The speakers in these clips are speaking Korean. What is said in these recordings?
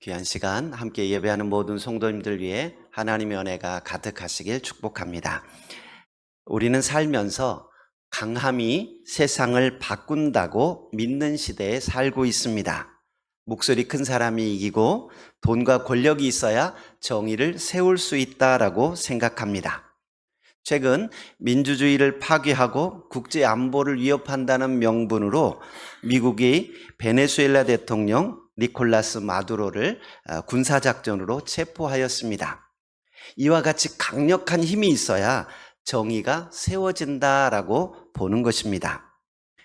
귀한 시간 함께 예배하는 모든 성도님들 위해 하나님의 은혜가 가득하시길 축복합니다. 우리는 살면서 강함이 세상을 바꾼다고 믿는 시대에 살고 있습니다. 목소리 큰 사람이 이기고 돈과 권력이 있어야 정의를 세울 수 있다라고 생각합니다. 최근 민주주의를 파괴하고 국제 안보를 위협한다는 명분으로 미국이 베네수엘라 대통령 니콜라스 마두로를 아, 군사작전으로 체포하였습니다. 이와 같이 강력한 힘이 있어야 정의가 세워진다라고 보는 것입니다.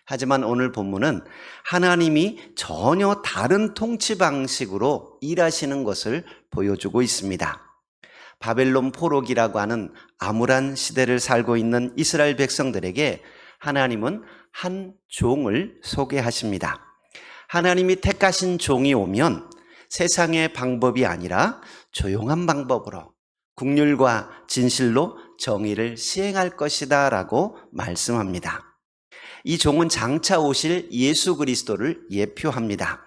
하지만 오늘 본문은 하나님이 전혀 다른 통치 방식으로 일하시는 것을 보여주고 있습니다. 바벨론 포로기라고 하는 암울한 시대를 살고 있는 이스라엘 백성들에게 하나님은 한 종을 소개하십니다. 하나님이 택하신 종이 오면 세상의 방법이 아니라 조용한 방법으로 국률과 진실로 정의를 시행할 것이다 라고 말씀합니다. 이 종은 장차 오실 예수 그리스도를 예표합니다.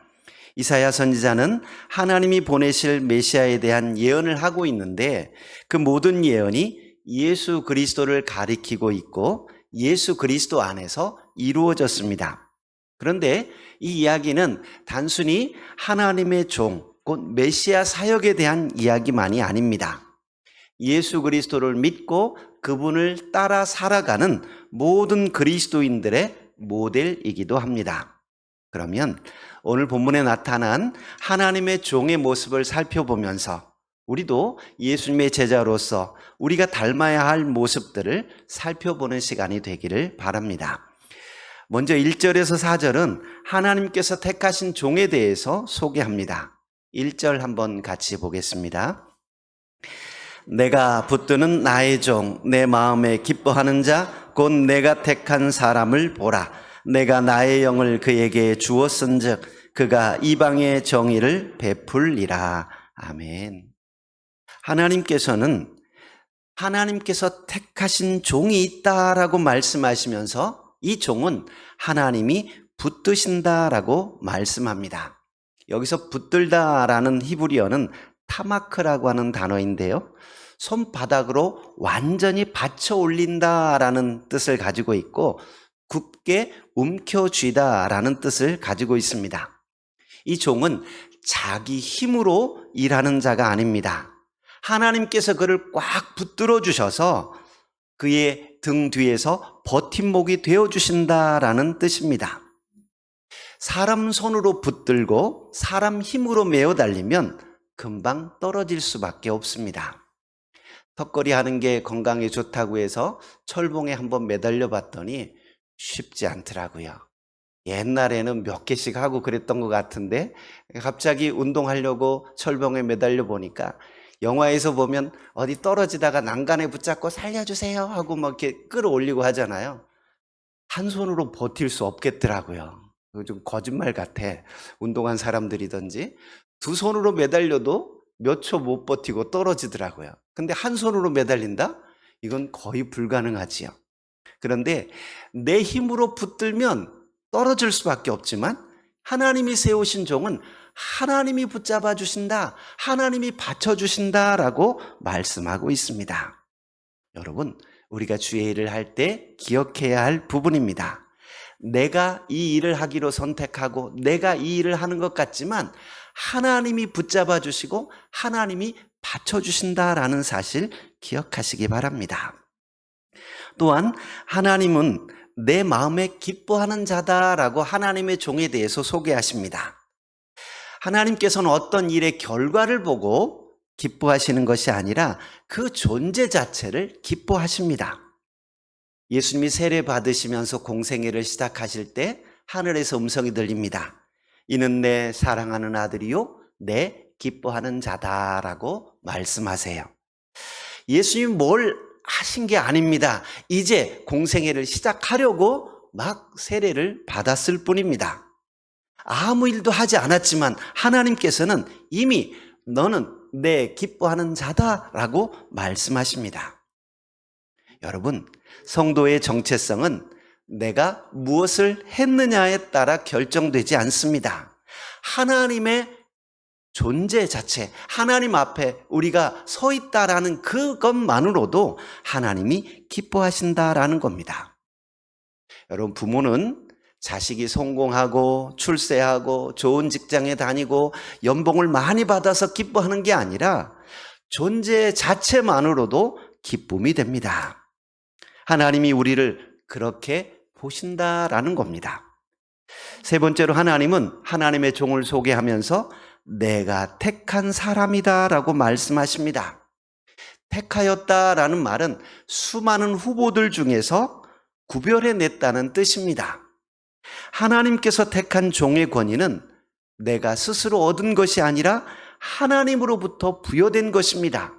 이사야 선지자는 하나님이 보내실 메시아에 대한 예언을 하고 있는데 그 모든 예언이 예수 그리스도를 가리키고 있고 예수 그리스도 안에서 이루어졌습니다. 그런데 이 이야기는 단순히 하나님의 종, 곧 메시아 사역에 대한 이야기만이 아닙니다. 예수 그리스도를 믿고 그분을 따라 살아가는 모든 그리스도인들의 모델이기도 합니다. 그러면 오늘 본문에 나타난 하나님의 종의 모습을 살펴보면서 우리도 예수님의 제자로서 우리가 닮아야 할 모습들을 살펴보는 시간이 되기를 바랍니다. 먼저 1절에서 4절은 하나님께서 택하신 종에 대해서 소개합니다. 1절 한번 같이 보겠습니다. 내가 붙드는 나의 종, 내 마음에 기뻐하는 자, 곧 내가 택한 사람을 보라. 내가 나의 영을 그에게 주었은 즉 그가 이방의 정의를 베풀리라. 아멘. 하나님께서는 하나님께서 택하신 종이 있다라고 말씀하시면서 이 종은 하나님이 붙드신다라고 말씀합니다. 여기서 붙들다라는 히브리어는 타마크라고 하는 단어인데요. 손바닥으로 완전히 받쳐 올린다라는 뜻을 가지고 있고 굳게 움켜쥐다라는 뜻을 가지고 있습니다. 이 종은 자기 힘으로 일하는 자가 아닙니다. 하나님께서 그를 꽉 붙들어 주셔서 그의 등 뒤에서 버팀목이 되어 주신다라는 뜻입니다. 사람 손으로 붙들고 사람 힘으로 메어 달리면 금방 떨어질 수밖에 없습니다. 턱걸이 하는 게 건강에 좋다고 해서 철봉에 한번 매달려 봤더니 쉽지 않더라고요. 옛날에는 몇 개씩 하고 그랬던 것 같은데 갑자기 운동하려고 철봉에 매달려 보니까 영화에서 보면 어디 떨어지다가 난간에 붙잡고 살려주세요 하고 막 이렇게 끌어올리고 하잖아요. 한 손으로 버틸 수 없겠더라고요. 좀 거짓말 같아. 운동한 사람들이든지 두 손으로 매달려도 몇 초 못 버티고 떨어지더라고요. 근데 한 손으로 매달린다? 이건 거의 불가능하지요. 그런데 내 힘으로 붙들면 떨어질 수밖에 없지만 하나님이 세우신 종은 하나님이 붙잡아 주신다. 하나님이 받쳐 주신다라고 말씀하고 있습니다. 여러분, 우리가 주의 일을 할 때 기억해야 할 부분입니다. 내가 이 일을 하기로 선택하고 내가 이 일을 하는 것 같지만 하나님이 붙잡아 주시고 하나님이 받쳐 주신다라는 사실 기억하시기 바랍니다. 또한 하나님은 내 마음에 기뻐하는 자다라고 하나님의 종에 대해서 소개하십니다. 하나님께서는 어떤 일의 결과를 보고 기뻐하시는 것이 아니라 그 존재 자체를 기뻐하십니다. 예수님이 세례 받으시면서 공생애를 시작하실 때 하늘에서 음성이 들립니다. 이는 내 사랑하는 아들이요, 내 기뻐하는 자다라고 말씀하세요. 예수님이 뭘 하신 게 아닙니다. 이제 공생애를 시작하려고 막 세례를 받았을 뿐입니다. 아무 일도 하지 않았지만 하나님께서는 이미 너는 내 기뻐하는 자다라고 말씀하십니다. 여러분, 성도의 정체성은 내가 무엇을 했느냐에 따라 결정되지 않습니다. 하나님의 존재 자체, 하나님 앞에 우리가 서 있다라는 그것만으로도 하나님이 기뻐하신다라는 겁니다. 여러분, 부모는 자식이 성공하고 출세하고 좋은 직장에 다니고 연봉을 많이 받아서 기뻐하는 게 아니라 존재 자체만으로도 기쁨이 됩니다. 하나님이 우리를 그렇게 보신다라는 겁니다. 세 번째로 하나님은 하나님의 종을 소개하면서 내가 택한 사람이다 라고 말씀하십니다. 택하였다 라는 말은 수많은 후보들 중에서 구별해 냈다는 뜻입니다. 하나님께서 택한 종의 권위는 내가 스스로 얻은 것이 아니라 하나님으로부터 부여된 것입니다.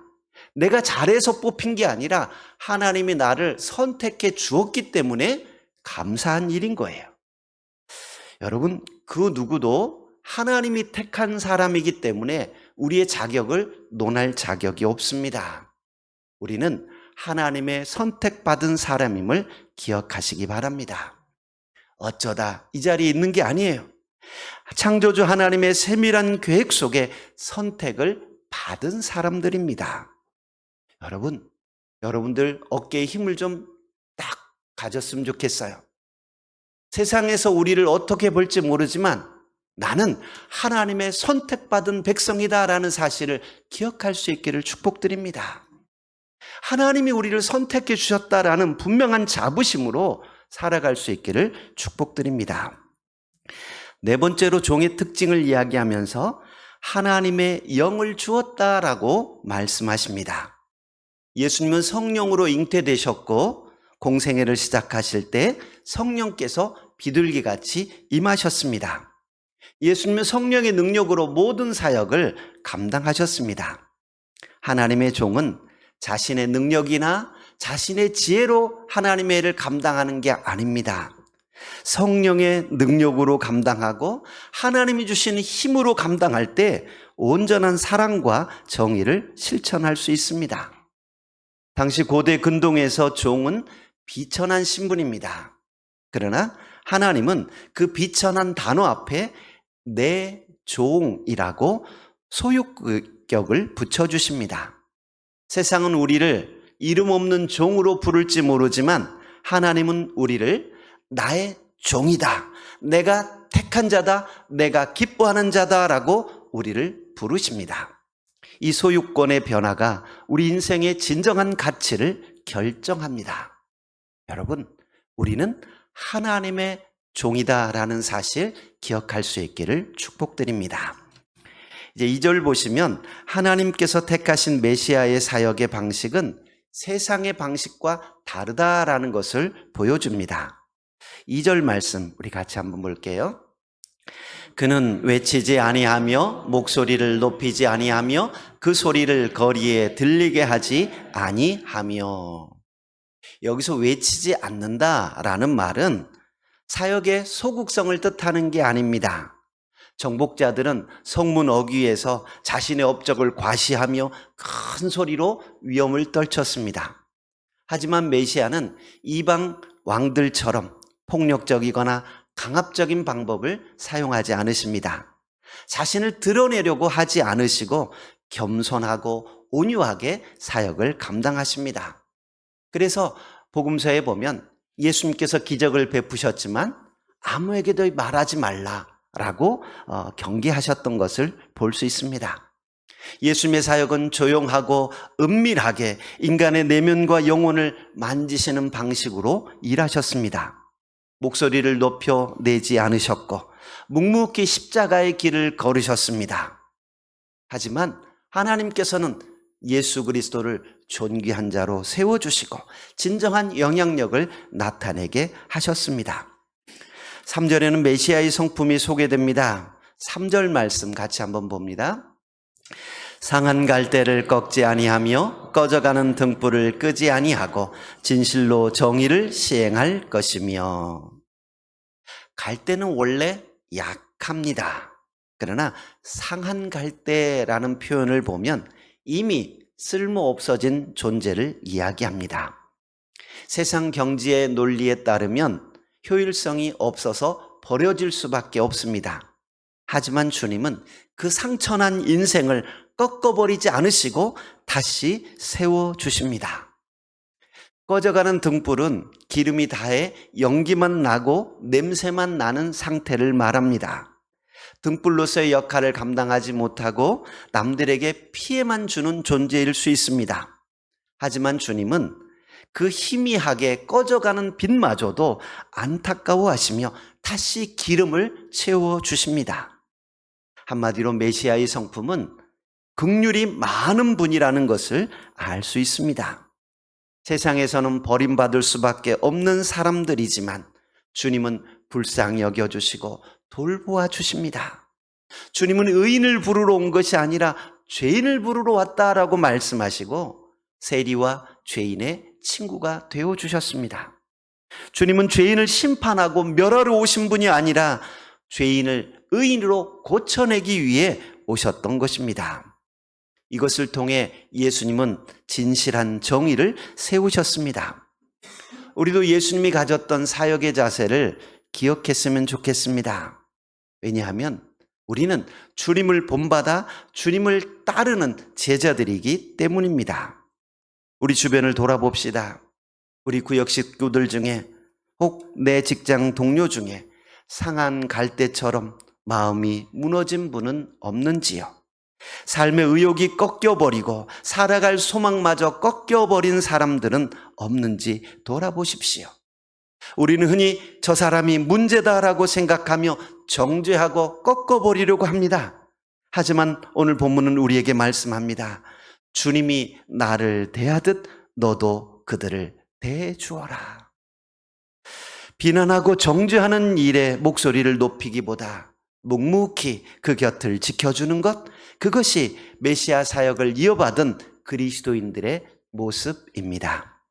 내가 잘해서 뽑힌 게 아니라 하나님이 나를 선택해 주었기 때문에 감사한 일인 거예요. 여러분, 그 누구도 하나님이 택한 사람이기 때문에 우리의 자격을 논할 자격이 없습니다. 우리는 하나님의 선택받은 사람임을 기억하시기 바랍니다. 어쩌다 이 자리에 있는 게 아니에요. 창조주 하나님의 세밀한 계획 속에 선택을 받은 사람들입니다. 여러분, 여러분들 어깨에 힘을 좀 딱 가졌으면 좋겠어요. 세상에서 우리를 어떻게 볼지 모르지만 나는 하나님의 선택받은 백성이다라는 사실을 기억할 수 있기를 축복드립니다. 하나님이 우리를 선택해 주셨다라는 분명한 자부심으로 살아갈 수 있기를 축복드립니다. 네 번째로 종의 특징을 이야기하면서 하나님의 영을 주었다라고 말씀하십니다. 예수님은 성령으로 잉태되셨고 공생애를 시작하실 때 성령께서 비둘기 같이 임하셨습니다. 예수님은 성령의 능력으로 모든 사역을 감당하셨습니다. 하나님의 종은 자신의 능력이나 자신의 지혜로 하나님의 일을 감당하는 게 아닙니다. 성령의 능력으로 감당하고 하나님이 주시는 힘으로 감당할 때 온전한 사랑과 정의를 실천할 수 있습니다. 당시 고대 근동에서 종은 비천한 신분입니다. 그러나 하나님은 그 비천한 단어 앞에 내 종이라고 소유격을 붙여주십니다. 세상은 우리를 이름 없는 종으로 부를지 모르지만 하나님은 우리를 나의 종이다. 내가 택한 자다. 내가 기뻐하는 자다라고 우리를 부르십니다. 이 소유권의 변화가 우리 인생의 진정한 가치를 결정합니다. 여러분, 우리는 하나님의 종이다라는 사실 기억할 수 있기를 축복드립니다. 이제 2절 보시면 하나님께서 택하신 메시아의 사역의 방식은 세상의 방식과 다르다라는 것을 보여줍니다. 2절 말씀 우리 같이 한번 볼게요. 그는 외치지 아니하며 목소리를 높이지 아니하며 그 소리를 거리에 들리게 하지 아니하며 여기서 외치지 않는다라는 말은 사역의 소극성을 뜻하는 게 아닙니다. 정복자들은 성문 어귀에서 자신의 업적을 과시하며 큰 소리로 위험을 떨쳤습니다. 하지만 메시아는 이방 왕들처럼 폭력적이거나 강압적인 방법을 사용하지 않으십니다. 자신을 드러내려고 하지 않으시고 겸손하고 온유하게 사역을 감당하십니다. 그래서 복음서에 보면 예수님께서 기적을 베푸셨지만 아무에게도 말하지 말라라고 어, 경계하셨던 것을 볼 수 있습니다. 예수님의 사역은 조용하고 은밀하게 인간의 내면과 영혼을 만지시는 방식으로 일하셨습니다. 목소리를 높여 내지 않으셨고 묵묵히 십자가의 길을 걸으셨습니다. 하지만 하나님께서는 예수 그리스도를 존귀한 자로 세워주시고 진정한 영향력을 나타내게 하셨습니다. 3절에는 메시아의 성품이 소개됩니다. 3절 말씀 같이 한번 봅니다. 상한 갈대를 꺾지 아니하며 꺼져가는 등불을 끄지 아니하고 진실로 정의를 시행할 것이며 갈대는 원래 약합니다. 그러나 상한 갈대라는 표현을 보면 이미 쓸모 없어진 존재를 이야기합니다. 세상 경지의 논리에 따르면 효율성이 없어서 버려질 수밖에 없습니다. 하지만 주님은 그 상처난 인생을 꺾어버리지 않으시고 다시 세워주십니다. 꺼져가는 등불은 기름이 다해 연기만 나고 냄새만 나는 상태를 말합니다. 등불로서의 역할을 감당하지 못하고 남들에게 피해만 주는 존재일 수 있습니다. 하지만 주님은 그 희미하게 꺼져가는 빛마저도 안타까워 하시며 다시 기름을 채워 주십니다. 한마디로 메시아의 성품은 극률이 많은 분이라는 것을 알 수 있습니다. 세상에서는 버림받을 수밖에 없는 사람들이지만 주님은 불쌍히 여겨주시고 돌보아 주십니다. 주님은 의인을 부르러 온 것이 아니라 죄인을 부르러 왔다라고 말씀하시고 세리와 죄인의 친구가 되어 주셨습니다. 주님은 죄인을 심판하고 멸하러 오신 분이 아니라 죄인을 의인으로 고쳐내기 위해 오셨던 것입니다. 이것을 통해 예수님은 진실한 정의를 세우셨습니다. 우리도 예수님이 가졌던 사역의 자세를 기억했으면 좋겠습니다. 왜냐하면 우리는 주님을 본받아 주님을 따르는 제자들이기 때문입니다. 우리 주변을 돌아봅시다. 우리 구역 식구들 중에 혹 내 직장 동료 중에 상한 갈대처럼 마음이 무너진 분은 없는지요? 삶의 의욕이 꺾여버리고 살아갈 소망마저 꺾여버린 사람들은 없는지 돌아보십시오. 우리는 흔히 저 사람이 문제다라고 생각하며 정죄하고 꺾어버리려고 합니다. 하지만 오늘 본문은 우리에게 말씀합니다. 주님이 나를 대하듯 너도 그들을 대주어라. 비난하고 정죄하는 일에 목소리를 높이기보다 묵묵히 그 곁을 지켜주는 것, 그것이 메시아 사역을 이어받은 그리스도인들의 모습입니다.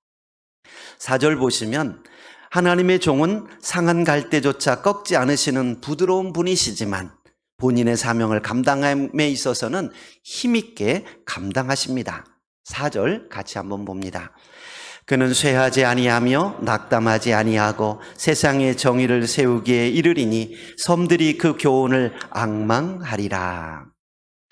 사절 보시면 하나님의 종은 상한 갈대조차 꺾지 않으시는 부드러운 분이시지만 본인의 사명을 감당함에 있어서는 힘있게 감당하십니다. 4절 같이 한번 봅니다. 그는 쇠하지 아니하며 낙담하지 아니하고 세상의 정의를 세우기에 이르리니 섬들이 그 교훈을 악망하리라.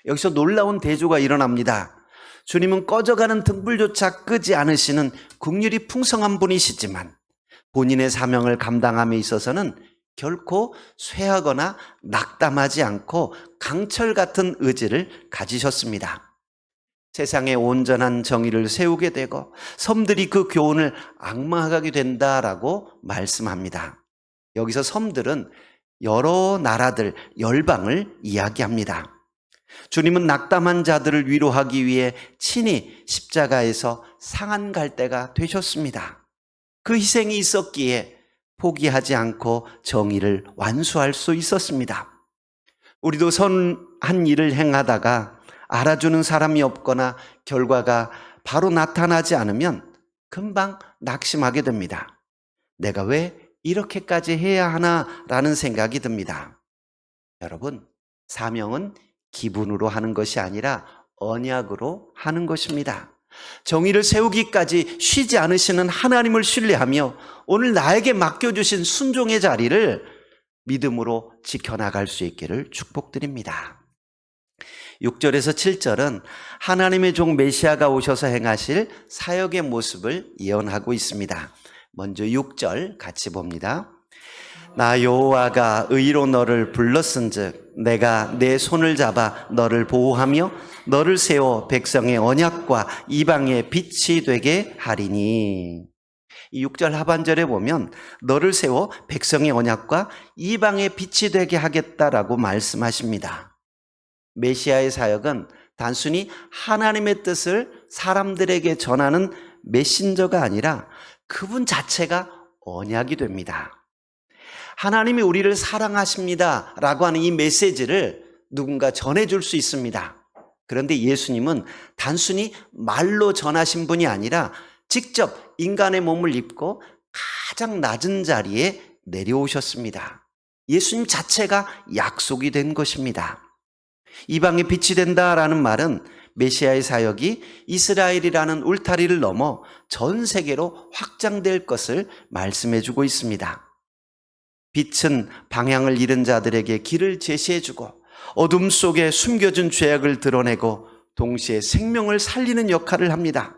여기서 놀라운 대조가 일어납니다. 주님은 꺼져가는 등불조차 끄지 않으시는 국률이 풍성한 분이시지만 본인의 사명을 감당함에 있어서는 결코 쇠하거나 낙담하지 않고 강철 같은 의지를 가지셨습니다. 세상에 온전한 정의를 세우게 되고 섬들이 그 교훈을 악마하게 된다라고 말씀합니다. 여기서 섬들은 여러 나라들, 열방을 이야기합니다. 주님은 낙담한 자들을 위로하기 위해 친히 십자가에서 상한 갈대가 되셨습니다. 그 희생이 있었기에 포기하지 않고 정의를 완수할 수 있었습니다. 우리도 선한 일을 행하다가 알아주는 사람이 없거나 결과가 바로 나타나지 않으면 금방 낙심하게 됩니다. 내가 왜 이렇게까지 해야 하나라는 생각이 듭니다. 여러분, 사명은 기분으로 하는 것이 아니라 언약으로 하는 것입니다. 정의를 세우기까지 쉬지 않으시는 하나님을 신뢰하며 오늘 나에게 맡겨주신 순종의 자리를 믿음으로 지켜나갈 수 있기를 축복드립니다. 6절에서 7절은 하나님의 종 메시아가 오셔서 행하실 사역의 모습을 예언하고 있습니다. 먼저 6절 같이 봅니다. 나 여호와가 의로 너를 불렀은즉 내가 내 손을 잡아 너를 보호하며 너를 세워 백성의 언약과 이방의 빛이 되게 하리니 이 6절 하반절에 보면 너를 세워 백성의 언약과 이방의 빛이 되게 하겠다라고 말씀하십니다. 메시아의 사역은 단순히 하나님의 뜻을 사람들에게 전하는 메신저가 아니라 그분 자체가 언약이 됩니다. 하나님이 우리를 사랑하십니다. 라고 하는 이 메시지를 누군가 전해줄 수 있습니다. 그런데 예수님은 단순히 말로 전하신 분이 아니라 직접 인간의 몸을 입고 가장 낮은 자리에 내려오셨습니다. 예수님 자체가 약속이 된 것입니다. 이방에 빛이 된다라는 말은 메시아의 사역이 이스라엘이라는 울타리를 넘어 전 세계로 확장될 것을 말씀해 주고 있습니다. 빛은 방향을 잃은 자들에게 길을 제시해 주고 어둠 속에 숨겨진 죄악을 드러내고 동시에 생명을 살리는 역할을 합니다.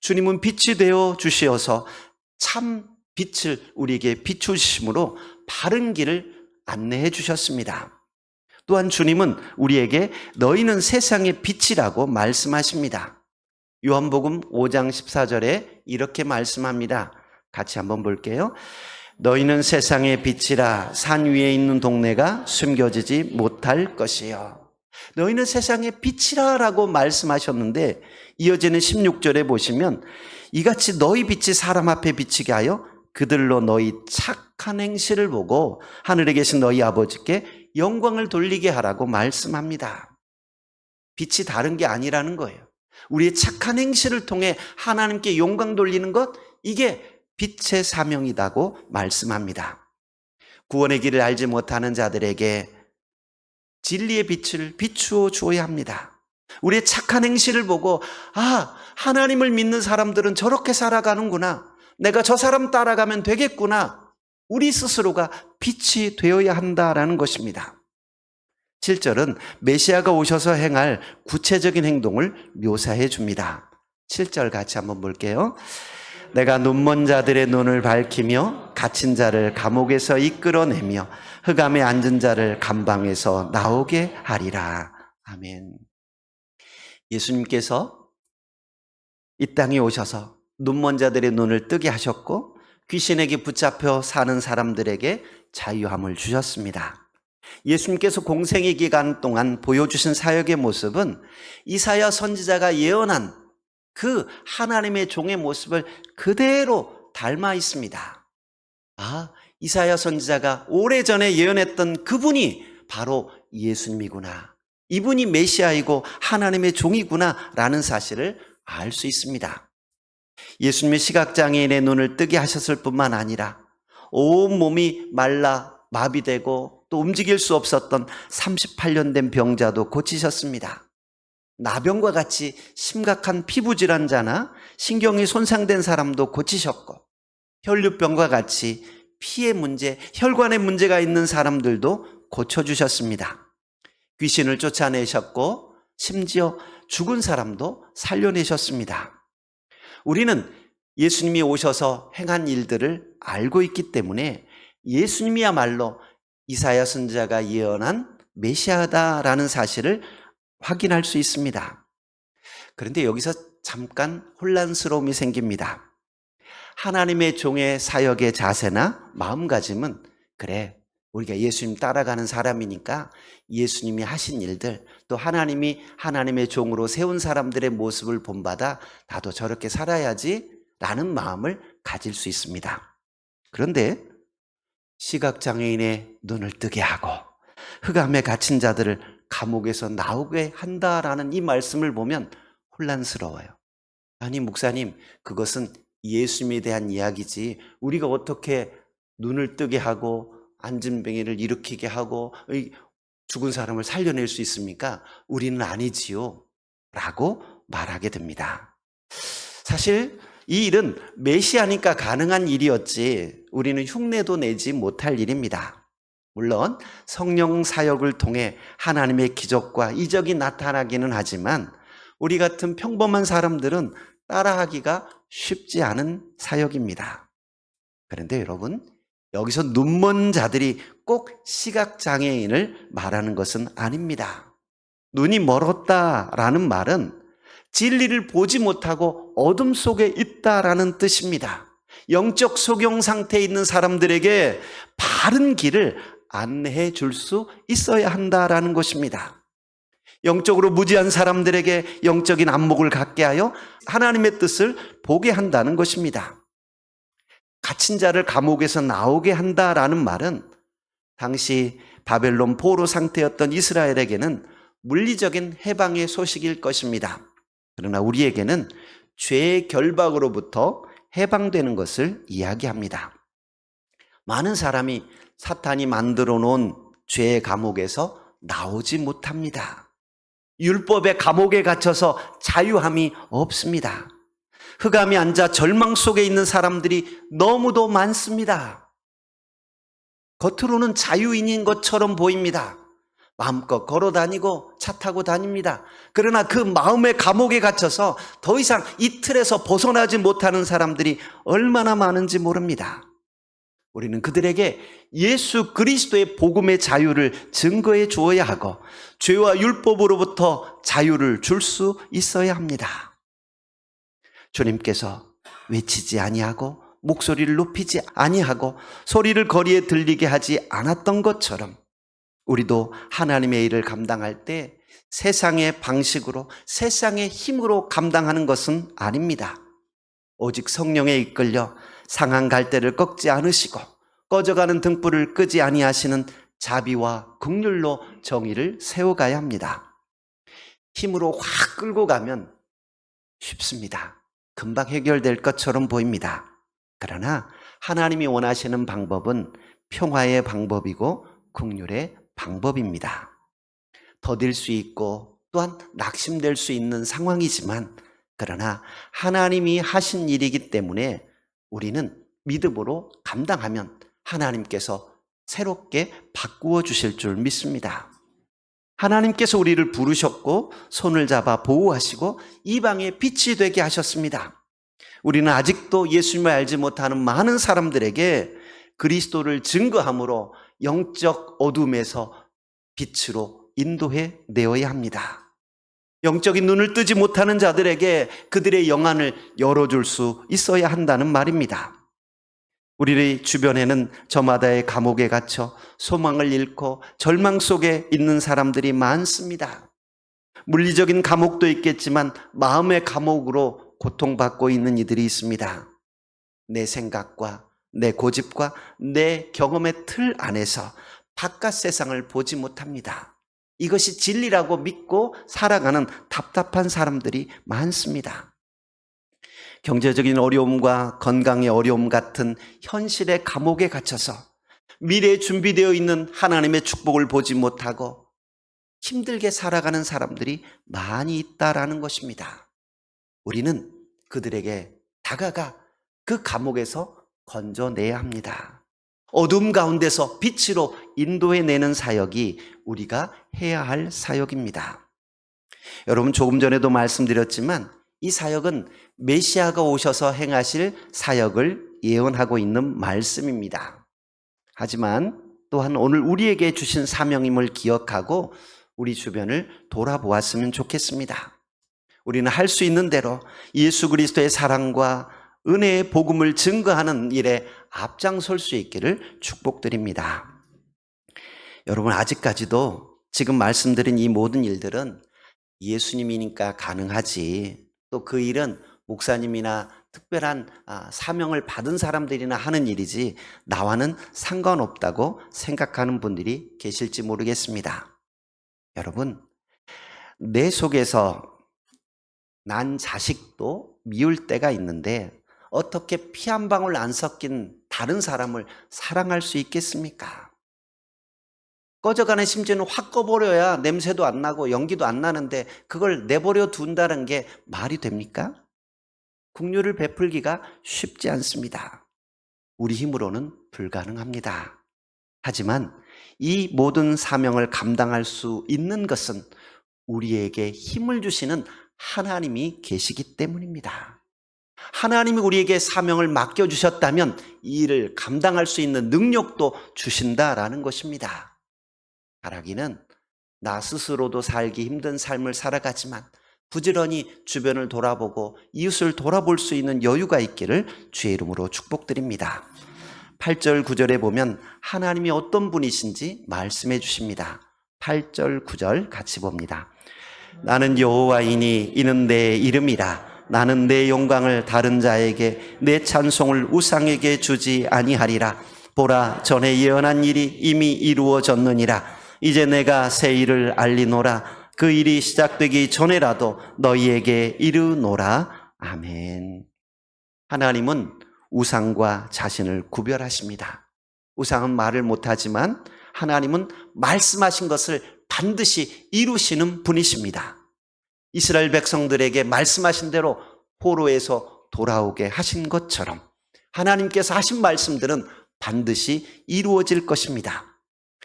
주님은 빛이 되어 주시어서 참 빛을 우리에게 비추심으로 바른 길을 안내해 주셨습니다. 또한 주님은 우리에게 너희는 세상의 빛이라고 말씀하십니다. 요한복음 5장 14절에 이렇게 말씀합니다. 같이 한번 볼게요. 너희는 세상의 빛이라 산 위에 있는 동네가 숨겨지지 못할 것이요. 너희는 세상의 빛이라 라고 말씀하셨는데 이어지는 16절에 보시면 이같이 너희 빛이 사람 앞에 비치게 하여 그들로 너희 착한 행실을 보고 하늘에 계신 너희 아버지께 영광을 돌리게 하라고 말씀합니다. 빛이 다른 게 아니라는 거예요. 우리의 착한 행실을 통해 하나님께 영광 돌리는 것, 이게 빛의 사명이라고 말씀합니다. 구원의 길을 알지 못하는 자들에게 진리의 빛을 비추어 주어야 합니다. 우리의 착한 행실을 보고, 아, 하나님을 믿는 사람들은 저렇게 살아가는구나. 내가 저 사람 따라가면 되겠구나. 우리 스스로가 빛이 되어야 한다라는 것입니다. 7절은 메시아가 오셔서 행할 구체적인 행동을 묘사해 줍니다. 7절 같이 한번 볼게요. 내가 눈먼 자들의 눈을 밝히며 갇힌 자를 감옥에서 이끌어내며 흑암에 앉은 자를 감방에서 나오게 하리라. 아멘. 예수님께서 이 땅에 오셔서 눈먼 자들의 눈을 뜨게 하셨고 귀신에게 붙잡혀 사는 사람들에게 자유함을 주셨습니다. 예수님께서 공생의 기간 동안 보여주신 사역의 모습은 이사야 선지자가 예언한 그 하나님의 종의 모습을 그대로 닮아 있습니다. 아, 이사야 선지자가 오래전에 예언했던 그분이 바로 예수님이구나. 이분이 메시아이고 하나님의 종이구나 라는 사실을 알 수 있습니다. 예수님의 시각장애인의 눈을 뜨게 하셨을 뿐만 아니라 온 몸이 말라 마비되고 또 움직일 수 없었던 38년 된 병자도 고치셨습니다. 나병과 같이 심각한 피부 질환자나 신경이 손상된 사람도 고치셨고 혈류병과 같이 피의 문제, 혈관에 문제가 있는 사람들도 고쳐주셨습니다. 귀신을 쫓아내셨고 심지어 죽은 사람도 살려내셨습니다. 우리는 예수님이 오셔서 행한 일들을 알고 있기 때문에 예수님이야말로 이사야 선지자가 예언한 메시아다라는 사실을 확인할 수 있습니다. 그런데 여기서 잠깐 혼란스러움이 생깁니다. 하나님의 종의 사역의 자세나 마음가짐은 그래 우리가 예수님 따라가는 사람이니까 예수님이 하신 일들 또 하나님이 하나님의 종으로 세운 사람들의 모습을 본받아 나도 저렇게 살아야지 라는 마음을 가질 수 있습니다. 그런데 시각장애인의 눈을 뜨게 하고 흑암에 갇힌 자들을 감옥에서 나오게 한다라는 이 말씀을 보면 혼란스러워요. 아니, 목사님, 그것은 예수님에 대한 이야기지. 우리가 어떻게 눈을 뜨게 하고 병이를 일으키게 하고 죽은 사람을 살려낼 수 있습니까? 우리는 아니지요. 라고 말하게 됩니다. 사실 이 일은 메시아니까 가능한 일이었지 우리는 흉내도 내지 못할 일입니다. 물론 성령 사역을 통해 하나님의 기적과 이적이 나타나기는 하지만 우리 같은 평범한 사람들은 따라하기가 쉽지 않은 사역입니다. 그런데 여러분, 여기서 눈먼 자들이 꼭 시각장애인을 말하는 것은 아닙니다. 눈이 멀었다라는 말은 진리를 보지 못하고 어둠 속에 있다라는 뜻입니다. 영적 소경 상태에 있는 사람들에게 바른 길을 안내해 줄 수 있어야 한다라는 것입니다. 영적으로 무지한 사람들에게 영적인 안목을 갖게 하여 하나님의 뜻을 보게 한다는 것입니다. 갇힌 자를 감옥에서 나오게 한다라는 말은 당시 바벨론 포로 상태였던 이스라엘에게는 물리적인 해방의 소식일 것입니다. 그러나 우리에게는 죄의 결박으로부터 해방되는 것을 이야기합니다. 많은 사람이 사탄이 만들어 놓은 죄의 감옥에서 나오지 못합니다. 율법의 감옥에 갇혀서 자유함이 없습니다. 흑암이 앉아 절망 속에 있는 사람들이 너무도 많습니다. 겉으로는 자유인인 것처럼 보입니다. 마음껏 걸어 다니고 차 타고 다닙니다. 그러나 그 마음의 감옥에 갇혀서 더 이상 이 틀에서 벗어나지 못하는 사람들이 얼마나 많은지 모릅니다. 우리는 그들에게 예수 그리스도의 복음의 자유를 증거해 주어야 하고 죄와 율법으로부터 자유를 줄 수 있어야 합니다. 주님께서 외치지 아니하고 목소리를 높이지 아니하고 소리를 거리에 들리게 하지 않았던 것처럼 우리도 하나님의 일을 감당할 때 세상의 방식으로 세상의 힘으로 감당하는 것은 아닙니다. 오직 성령에 이끌려 상한 갈대를 꺾지 않으시고 꺼져가는 등불을 끄지 아니하시는 자비와 긍휼로 정의를 세워가야 합니다. 힘으로 확 끌고 가면 쉽습니다. 금방 해결될 것처럼 보입니다. 그러나 하나님이 원하시는 방법은 평화의 방법이고 긍휼의 방법입니다. 더딜 수 있고 또한 낙심될 수 있는 상황이지만 그러나 하나님이 하신 일이기 때문에 우리는 믿음으로 감당하면 하나님께서 새롭게 바꾸어 주실 줄 믿습니다. 하나님께서 우리를 부르셨고 손을 잡아 보호하시고 이방의 빛이 되게 하셨습니다. 우리는 아직도 예수님을 알지 못하는 많은 사람들에게 그리스도를 증거함으로 영적 어둠에서 빛으로 인도해 내어야 합니다. 영적인 눈을 뜨지 못하는 자들에게 그들의 영안을 열어줄 수 있어야 한다는 말입니다. 우리 주변에는 저마다의 감옥에 갇혀 소망을 잃고 절망 속에 있는 사람들이 많습니다. 물리적인 감옥도 있겠지만 마음의 감옥으로 고통받고 있는 이들이 있습니다. 내 생각과 내 고집과 내 경험의 틀 안에서 바깥 세상을 보지 못합니다. 이것이 진리라고 믿고 살아가는 답답한 사람들이 많습니다. 경제적인 어려움과 건강의 어려움 같은 현실의 감옥에 갇혀서 미래에 준비되어 있는 하나님의 축복을 보지 못하고 힘들게 살아가는 사람들이 많이 있다라는 것입니다. 우리는 그들에게 다가가 그 감옥에서 건져내야 합니다. 어둠 가운데서 빛으로 인도해내는 사역이 우리가 해야 할 사역입니다. 여러분, 조금 전에도 말씀드렸지만 이 사역은 메시아가 오셔서 행하실 사역을 예언하고 있는 말씀입니다. 하지만 또한 오늘 우리에게 주신 사명임을 기억하고 우리 주변을 돌아보았으면 좋겠습니다. 우리는 할 수 있는 대로 예수 그리스도의 사랑과 은혜의 복음을 증거하는 일에 앞장설 수 있기를 축복드립니다. 여러분, 아직까지도 지금 말씀드린 이 모든 일들은 예수님이니까 가능하지. 또 그 일은 목사님이나 특별한 아, 사명을 받은 사람들이나 하는 일이지 나와는 상관없다고 생각하는 분들이 계실지 모르겠습니다. 여러분, 내 속에서 난 자식도 미울 때가 있는데 어떻게 피 한 방울 안 섞인 다른 사람을 사랑할 수 있겠습니까? 꺼져가는 심지어는 확 꺼버려야 냄새도 안 나고 연기도 안 나는데 그걸 내버려 둔다는 게 말이 됩니까? 국류를 베풀기가 쉽지 않습니다. 우리 힘으로는 불가능합니다. 하지만 이 모든 사명을 감당할 수 있는 것은 우리에게 힘을 주시는 하나님이 계시기 때문입니다. 하나님이 우리에게 사명을 맡겨주셨다면 이 일을 감당할 수 있는 능력도 주신다라는 것입니다. 바라기는 나 스스로도 살기 힘든 삶을 살아가지만 부지런히 주변을 돌아보고 이웃을 돌아볼 수 있는 여유가 있기를 주의 이름으로 축복드립니다. 8절, 9절에 보면 하나님이 어떤 분이신지 말씀해 주십니다. 8절, 9절 같이 봅니다. 나는 여호와이니 이는 내 이름이라 나는 내 영광을 다른 자에게 내 찬송을 우상에게 주지 아니하리라 보라 전에 예언한 일이 이미 이루어졌느니라 이제 내가 새 일을 알리노라 그 일이 시작되기 전에라도 너희에게 이르노라 아멘 하나님은 우상과 자신을 구별하십니다 우상은 말을 못하지만 하나님은 말씀하신 것을 반드시 이루시는 분이십니다. 이스라엘 백성들에게 말씀하신 대로 포로에서 돌아오게 하신 것처럼 하나님께서 하신 말씀들은 반드시 이루어질 것입니다.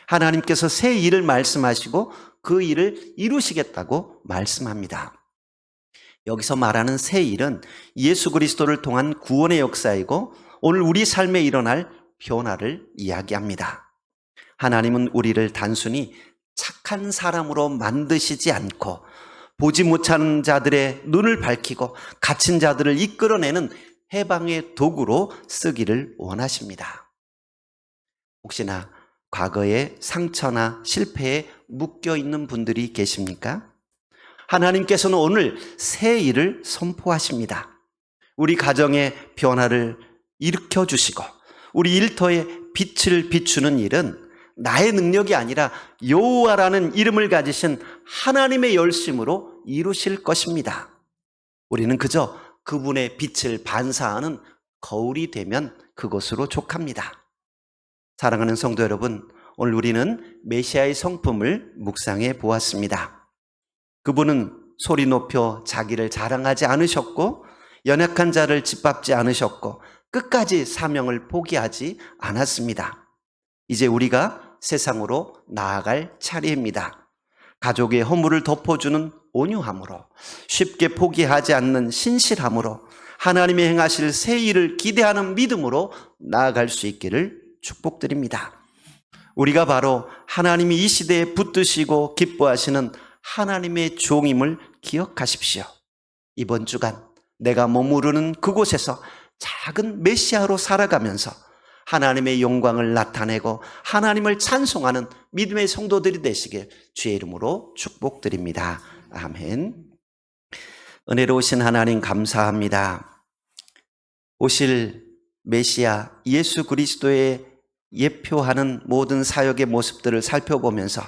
하나님께서 새 일을 말씀하시고 그 일을 이루시겠다고 말씀합니다. 여기서 말하는 새 일은 예수 그리스도를 통한 구원의 역사이고 오늘 우리 삶에 일어날 변화를 이야기합니다. 하나님은 우리를 단순히 착한 사람으로 만드시지 않고 보지 못하는 자들의 눈을 밝히고 갇힌 자들을 이끌어내는 해방의 도구로 쓰기를 원하십니다. 혹시나 과거의 상처나 실패에 묶여 있는 분들이 계십니까? 하나님께서는 오늘 새 일을 선포하십니다. 우리 가정의 변화를 일으켜 주시고 우리 일터에 빛을 비추는 일은 나의 능력이 아니라 여호와라는 이름을 가지신 하나님의 열심으로 이루실 것입니다. 우리는 그저 그분의 빛을 반사하는 거울이 되면 그것으로 족합니다. 사랑하는 성도 여러분, 오늘 우리는 메시아의 성품을 묵상해 보았습니다. 그분은 소리 높여 자기를 자랑하지 않으셨고 연약한 자를 짓밟지 않으셨고 끝까지 사명을 포기하지 않았습니다. 이제 우리가 세상으로 나아갈 차례입니다. 가족의 허물을 덮어주는 온유함으로 쉽게 포기하지 않는 신실함으로 하나님이 행하실 새 일을 기대하는 믿음으로 나아갈 수 있기를 축복드립니다. 우리가 바로 하나님이 이 시대에 붙드시고 기뻐하시는 하나님의 종임을 기억하십시오. 이번 주간 내가 머무르는 그곳에서 작은 메시아로 살아가면서 하나님의 영광을 나타내고 하나님을 찬송하는 믿음의 성도들이 되시길 주의 이름으로 축복드립니다. 아멘. 은혜로우신 하나님 감사합니다. 오실 메시아 예수 그리스도의 예표하는 모든 사역의 모습들을 살펴보면서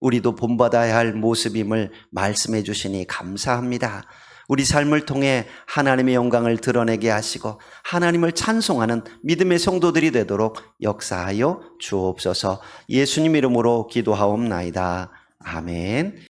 우리도 본받아야 할 모습임을 말씀해 주시니 감사합니다. 우리 삶을 통해 하나님의 영광을 드러내게 하시고 하나님을 찬송하는 믿음의 성도들이 되도록 역사하여 주옵소서 예수님 이름으로 기도하옵나이다. 아멘.